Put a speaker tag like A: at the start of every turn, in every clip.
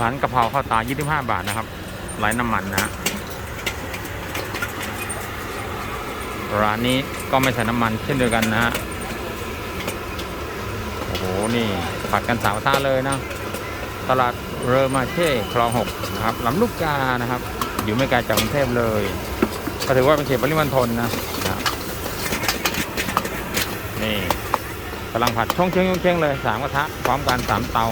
A: ร้านกะเพราข้าวตา 25 บาทนะครับไร้น้ำมันนะ ร้านนี้ก็ไม่ใส่น้ำมันเช่นเดียวกันนะฮะ โอ้โห นี่ผัดกันสาวท่าเลยนะ ตลาดเรอมาเช่คลองหกนะครับลำลูกกานะครับ อยู่ไม่ไกลจากกรุงเทพเลย ก็ถือว่าเป็นเขตปริมณฑลนะนะนี่กำลังผัดช่องเชงช่องเชงเลยสามกระทะพร้อมกันสามเตา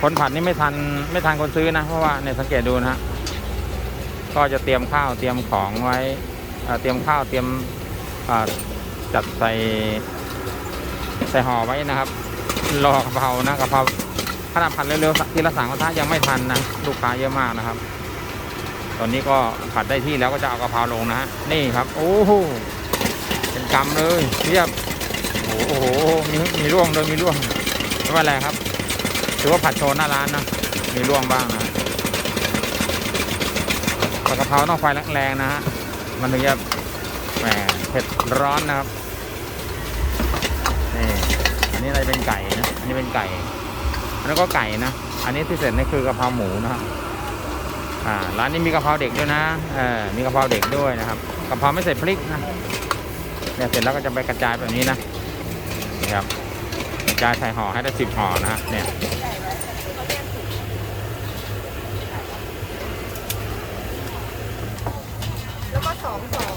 A: คนผัดนี่ไม่ทันไม่ทันคนซื้อนะ เพราะว่าเนี่ยสังเกตดูนะฮะก็จะเตรียมข้าวเตรียมของไว้เอ่อเตรียมข้าวเตรียมอ่าจัดใส่ใส่ห่อไว้นะครับ รอกระเพรานะกระเพราขนาดผัดเร็วๆทีละสามกระทะยังไม่ทันนะลูกค้าเยอะมากนะครับ ตอนนี้ก็ผัดได้ที่แล้วก็จะเอากระเพราลงนะฮะนี่ครับ โอ้โหเป็นกำเลยเทียบโอ้โหมีมีร่วงเลยมีร่วงไม่เป็นไรครับ ถือว่าผัดโชว์หน้าร้านนะ มีร่วงบ้างนะผัดกะเพราต้องไฟแรงๆนะฮะ มันถึงจะแหมเผ็ดร้อนนะครับ นี่ อันนี้อะไรเป็นไก่นะ อันนี้เป็นไก่อันนั้นก็ไก่นะ อันนี้ที่เสร็จนี่คือกะเพราหมูนะครับอ่า ร้านนี้มีกะเพราเด็กด้วยนะ เออ มีกะเพราเด็กด้วยนะครับ กะเพราไม่ใส่พริกนะเนี่ยเสร็จแล้วก็จะไปกระจายแบบนี้นะนี่ครับกระจายใส่ห่อให้ได้สิบห่อนะฮะเนี่ย
B: แล้วก็ สองสอง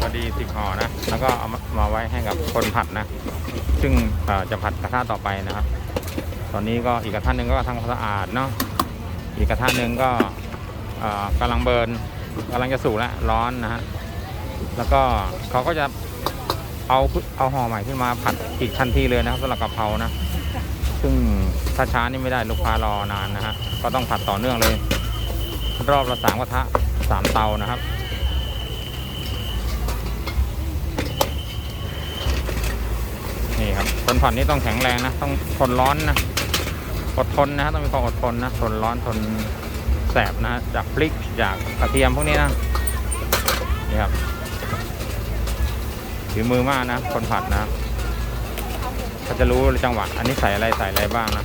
A: พอดีสิบห่อนะ แล้วก็เอามามาไว้ให้กับคนผัดนะ ซึ่งจะผัดกระทะต่อไปนะครับ ตอนนี้ก็อีกกระทะหนึ่งก็ทำความสะอาดเนาะ อีกกระทะหนึ่งก็กำลังเบิร์น กำลังจะสุกแล้วร้อนนะฮะแล้วก็เขาก็จะเอาเอาห่อใหม่ขึ้นมาผัดอีกทันทีเลยนะครับสำหรับกะเพรานะ ซึ่งถ้าช้านี่ไม่ได้ลูกค้ารอนานนะฮะก็ต้องผัดต่อเนื่องเลย รอบละสามกระทะสามเตานะครับนี่ครับคนผ่อนนี่ต้องแข็งแรงนะ ต้องทนร้อนนะอดทนนะฮะต้องมีความอดทนนะทนร้อนทน แสบนะจากพริกจากกระเทียมพวกนี้นะนี่ครับถือมือมากนะ คนผัดนะเขาจะรู้จังหวะอันนี้ใส่อะไรใส่อะไรบ้างนะ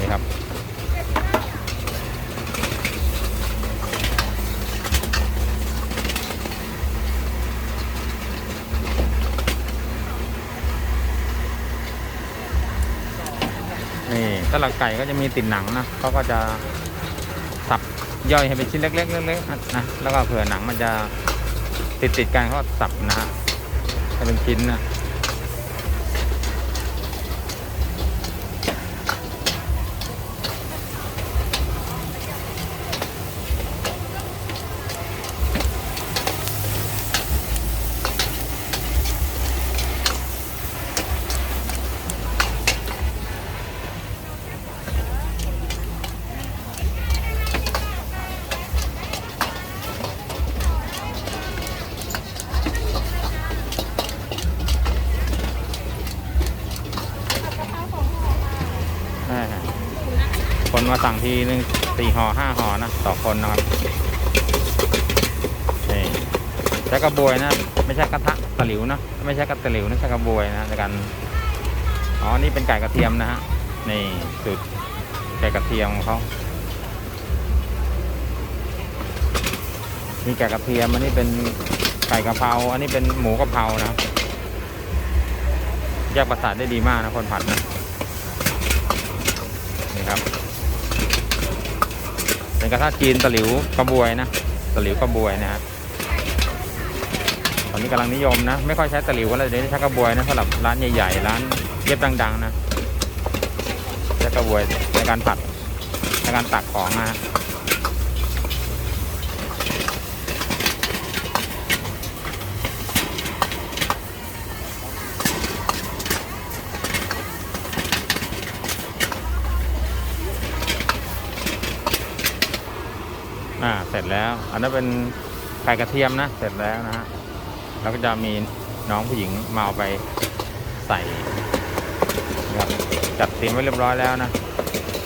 A: นี่ครับนี่สลักไก่ก็จะมีติดหนังนะเขาก็จะ ย่อยให้เป็นชิ้นเล็กๆเล็กๆนะแล้วก็เผื่อหนังมันจะติดติดๆกันเขาสับนะฮะให้เป็นชิ้นนะ มาสั่งทีหนึ่งสี่ห่อห้าห่อนะต่อคนนะครับนี่ใช้กระบวยนะ ไม่ใช่กระทะตะหลิวนะไม่ใช่กระตะหลิวนะใช้กระบวยนะในการอ๋อนี่เป็นไก่กระเทียมนะฮะนี่สูตรไก่กระเทียมของเขามีไก่กระเทียมอันนี้เป็นไก่กะเพราอันนี้เป็นหมูกะเพรานะแยกประสาทได้ดีมากนะคนผัดนะนี่ครับ เป็นกระทะจีนตะหลิวกระบวยนะตะหลิวกระบวยนะฮะตอนนี้กำลังนิยมนะ ไม่ค่อยใช้ตะหลิวกันแล้วเดี๋ยวนี้ใช้กระบวยนะสำหรับร้านใหญ่ๆร้านเย็บดังๆนะใช้กระบวยในการผัดในการตักของนะ อ่าเสร็จแล้ว อันนั้นเป็นไก่กระเทียมนะ เสร็จแล้วนะฮะแล้วก็จะมีน้องผู้หญิงมาเอาไปใส่ครับจัดเตรียมไว้เรียบร้อยแล้วนะ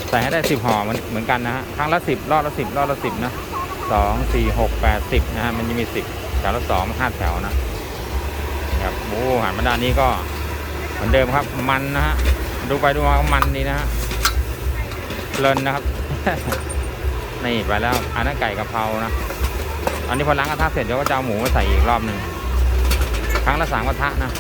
A: ใส่ให้ได้สิบห่อเหมือนเหมือนกันนะฮะครั้งละสิบรอบละสิบรอบละสิบนะสองสี่หกแปดสิบนะฮะมันจะมีสิบแถวละสองห้าแถวนะครับโอ้หันมาด้านนี้ก็เหมือนเดิมครับมันนะฮะดูไปดูมาก็มันดีนะฮะเพลินนะครับ นี่ไปแล้วอันนั้นไก่กะเพรานะอันนี้พอล้างกระทะเสร็จเดี๋ยวก็จะเอาหมูมาใส่อีกรอบหนึ่งครั้งละสามกระทะนะ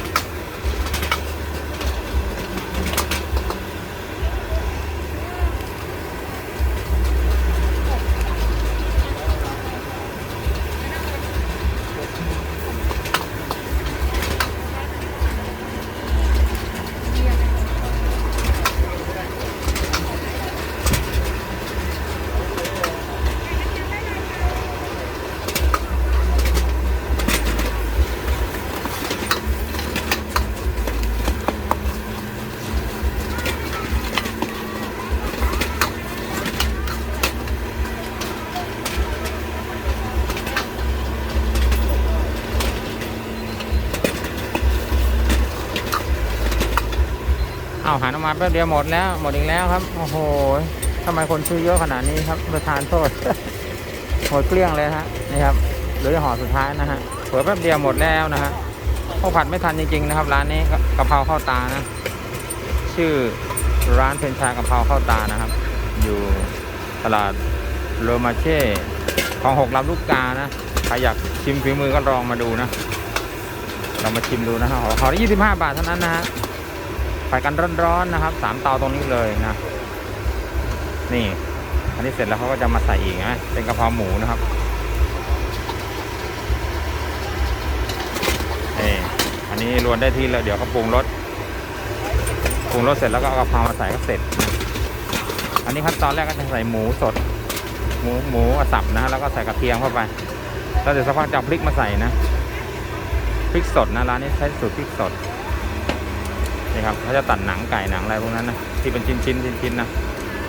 A: เอาหันออกมาแป๊บเดียวหมดแล้วหมดอีกแล้วครับ โอ้โหทำไมคนซื้อเยอะขนาดนี้ครับประธานโทษหมดเกลี้ยงเลยฮะนี่ครับเหลือห่อสุดท้ายนะฮะเปิดแป๊บเดียวหมดแล้วนะฮะข้าวผัดไม่ทันจริงๆนะครับ ร้านนี้กะเพราข้าวตานะ ชื่อร้านเพนชากะเพราข้าวตานะครับ อยู่ตลาดโรมาเช่ของหกลำลูกกานะใครอยากชิมฝีมือก็ลองมาดูนะลองมาชิมดูนะฮะห่อละยี่สิบห้าบาทเท่านั้นนะฮะ ผัดกันร้อนๆนะครับสามเตาตรงนี้เลยนะ นี่ อันนี้เสร็จแล้วเขาก็จะมาใส่อีกนะเป็นกะเพราหมูนะครับนี่อันนี้รวนได้ที่แล้วเดี๋ยวเขาปรุงรสปรุงรสเสร็จแล้วก็เอากะเพรามาใส่ก็เสร็จนะอันนี้ขั้นตอนแรกก็จะใส่หมูสด หมูหมูสับนะแล้วก็ใส่กระเทียมเข้าไปแล้วเดี๋ยวสักพักจะพริกมาใส่นะพริกสดนะร้านนี้ใช้สูตรพริกสด ครับเขาจะตัดหนังไก่หนังอะไรพวกนั้นนะที่เป็นชิ้นชิ้นชิ้นชิ้นๆนะ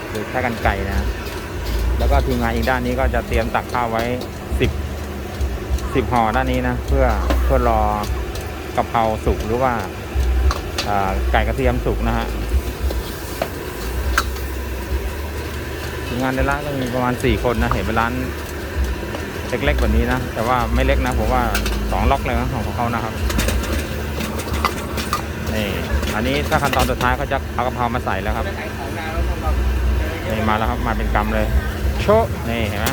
A: หรือแค่กันไก่นะ แล้วก็ทีมงานอีกด้านนี้ก็จะเตรียมตักข้าวไว้สิบสิบห่อด้านนี้นะเพื่อเพื่อรอกะเพราสุกหรือว่าอ่าไก่กระเทียมสุกนะฮะทีมงานในร้านก็มีประมาณสี่คนนะเห็นเป็นร้านเล็กๆแบบนี้นะ แต่ว่าไม่เล็กนะผมว่าสองล็อกเลยนะของเขานะครับ นี่อันนี้ถ้าขั้นตอนสุดท้ายเขาจะเอากะเพรามาใส่แล้วครับนี่มาแล้วครับมาเป็นกำเลย โชะนี่เห็นไหม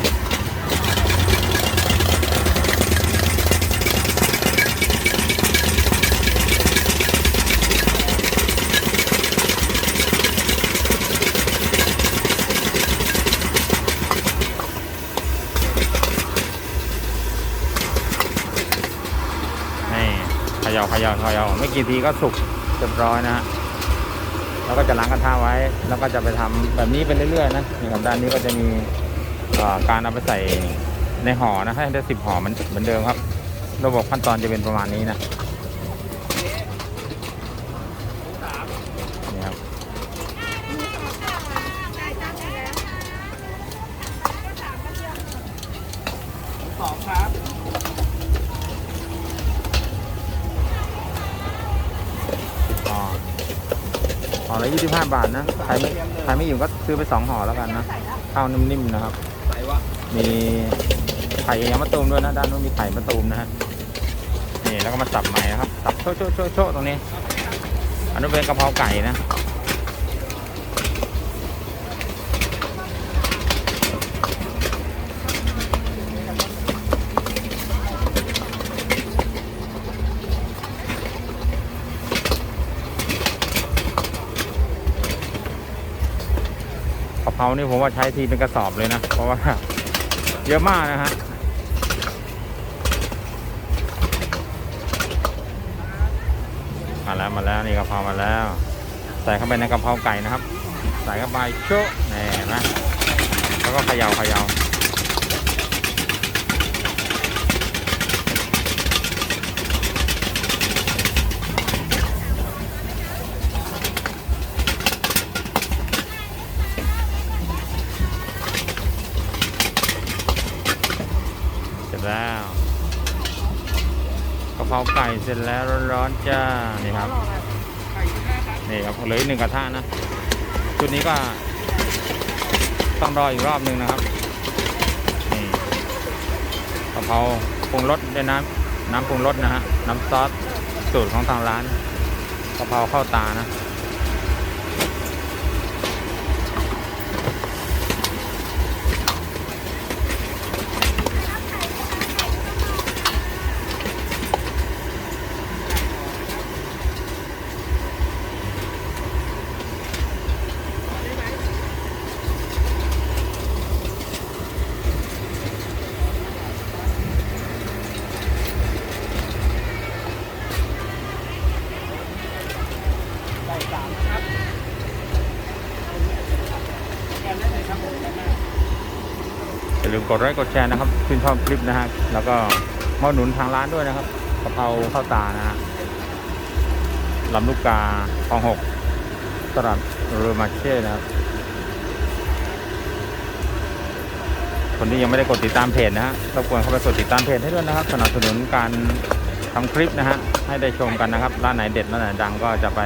A: นี่เข ย่าเขย่าเขย่าไม่กี่ทีก็สุกเรียบร้อยนะฮะแล้วก็จะล้างกระทะไว้ แล้วก็จะไปทำแบบนี้ไปเรื่อยๆนะนี่ครับด้านนี้ก็จะมีการเอาไปใส่ในห่อนะให้ได้สิบห่อเหมันเหมือนเดิมครับ ระบบขั้นตอนจะเป็นประมาณนี้นะ ละยี่สิบห้าบาทนะใครไม่ใครไม่อยู่ก็ซื้อไปสองห่อแล้วกันนะข้าวนิ่มๆนะครับ มีไข่ยางมะตูมด้วยนะด้านนู้นมีไข่มะตูมนะฮะนี่แล้วก็มาสับใหม่นะครับสับโชะโชะโชะโชะตรงนี้อันนู้นเป็นกะเพราไก่นะ เพรานี่ผมว่าใช้ทีเป็นกระสอบเลยนะ เพราะว่าเยอะมากนะฮะมาแล้วมาแล้วนี่กะเพรามาแล้ว ใส่เข้าไปในกะเพราไก่นะครับ ใส่เข้าไปโชะนี่นะแล้วก็เขย่าเขย่า ราไก่เสร็จแล้วร้อนๆจ้า นี่ครับ นี่ครับเหลืออีกหนึ่งกระทะนะ ชุดนี้ก็ต้องรออีกรอบหนึ่งนะครับ นี่กะเพราปรุงรสด้วยน้ำน้ำปรุงรสนะฮะ น้ำซอสสูตรของทางร้านกะเพราเข้าตานะ
C: ใส่สามนะครับแกนได้เลยครับผมแกนหน้า
A: อย่า ลืมกดไลค์กดแชร์นะครับชื่นชอบคลิปนะฮะแล้วก็มาหนุนทางร้านด้วยนะครับกะเพราข้าวตานะฮะลำลูกกาคลองหกตลาดเรือมาเช่นะครับ คนที่ยังไม่ได้กดติดตามเพจนะฮะรบกวนเข้าไปกดติดตามเพจให้ด้วยนะครับ สนับสนุนการทำคลิปนะฮะให้ได้ชมกันนะครับ ร้านไหนเด็ดร้านไหนดังก็จะไป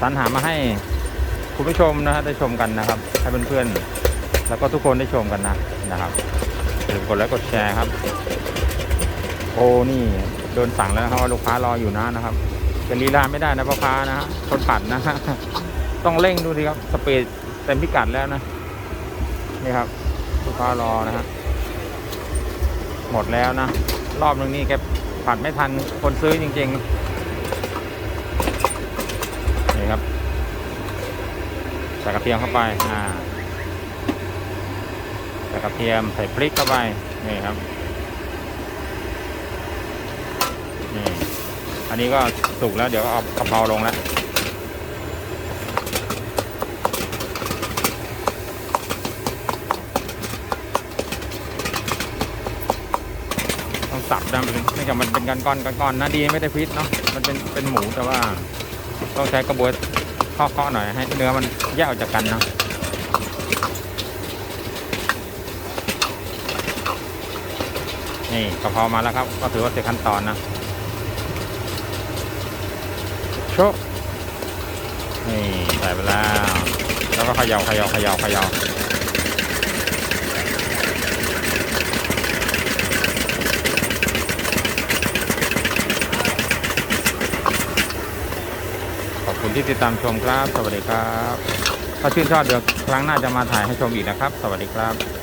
A: สรรหามาให้คุณผู้ชมนะฮะได้ชมกันนะครับ ให้เพื่อนๆแล้วก็ทุกคนได้ชมกันนะ นะครับอย่าลืมกดไลค์กดแชร์ครับ โอ้นี่โดนสั่งแล้วนะครับว่าลูกค้ารออยู่นะนะครับจะลีลาไม่ได้นะพ่อค้านะฮะคนปัดนะฮะต้องเร่งดูสิครับสเปีดเต็มพิกัดแล้วนะนี่ครับลูกค้ารอนะฮะหมดแล้วนะ รอบนึงนี่แกผัดไม่ทันคนซื้อจริงๆนี่ครับใส่กระเทียมเข้าไปอ่า ใส่กระเทียมใส่พริกเข้าไปนี่ครับนี่อันนี้ก็สุกแล้วเดี๋ยวเอากะเพราลงแล้วต้องสับนะมันไม่กับมันเป็นก้อนก้อนก้อนๆนะดีไม่ได้พิษเนาะมันเป็นเป็นหมูแต่ว่า ต้องใช้กระบวยเคาะๆหน่อยให้เนื้อมันแยกออกจากกันเนาะ นี่กะเพรามาแล้วครับ ก็ถือว่าเสร็จขั้นตอนนะโชะนี่ใส่ไปแล้ว แล้วก็เขย่าเขย่าเขย่าเขย่าขอบคุณที่ติดตามชมครับ สวัสดีครับ ถ้าชื่นชอบเดี๋ยวครั้งหน้าจะมาถ่ายให้ชมอีกนะครับ สวัสดีครับ